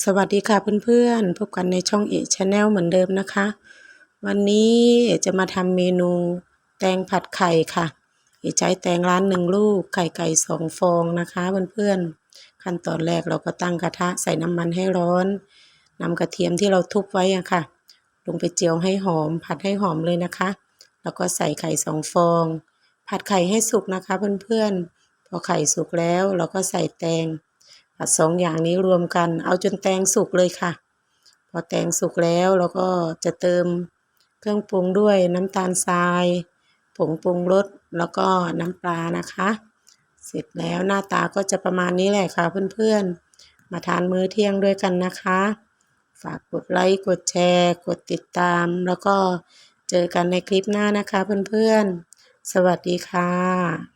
สวัสดีค่ะเพื่อนๆ พบกันในช่องเอชแนลเหมือนเดิมนะคะ วันนี้จะมาทำเมนูแตงผัดไข่ค่ะเอใช้แตงร้านหนึ่งลูก ไข่ไก่สองฟองนะคะเพื่อนๆ ขั้นตอนแรกเราก็ตั้งกระทะใส่น้ำมันให้ร้อนนำกระเทียมที่เราทุบไว้อะค่ะ ลงไปเจียวให้หอม ผัดให้หอมเลยนะคะ แล้วก็ใส่ไข่สองฟอง ผัดไข่ให้สุกนะคะเพื่อนๆ พอไข่สุกแล้วเราก็ใส่แตง สองอย่างนี้รวมกัน เอาจนแตงสุกเลยค่ะ พอแตงสุกแล้วเราก็จะเติมเครื่องปรุงด้วยน้ำตาลทราย ผงปรุงรสแล้วก็น้ำปลานะคะ เสร็จแล้วหน้าตาก็จะประมาณนี้แหละค่ะเพื่อนๆ มาทานมื้อเที่ยงด้วยกันนะคะ ฝากกดไลค์กดแชร์ กดติดตาม แล้วก็เจอกันในคลิปหน้านะคะเพื่อนๆ สวัสดีค่ะ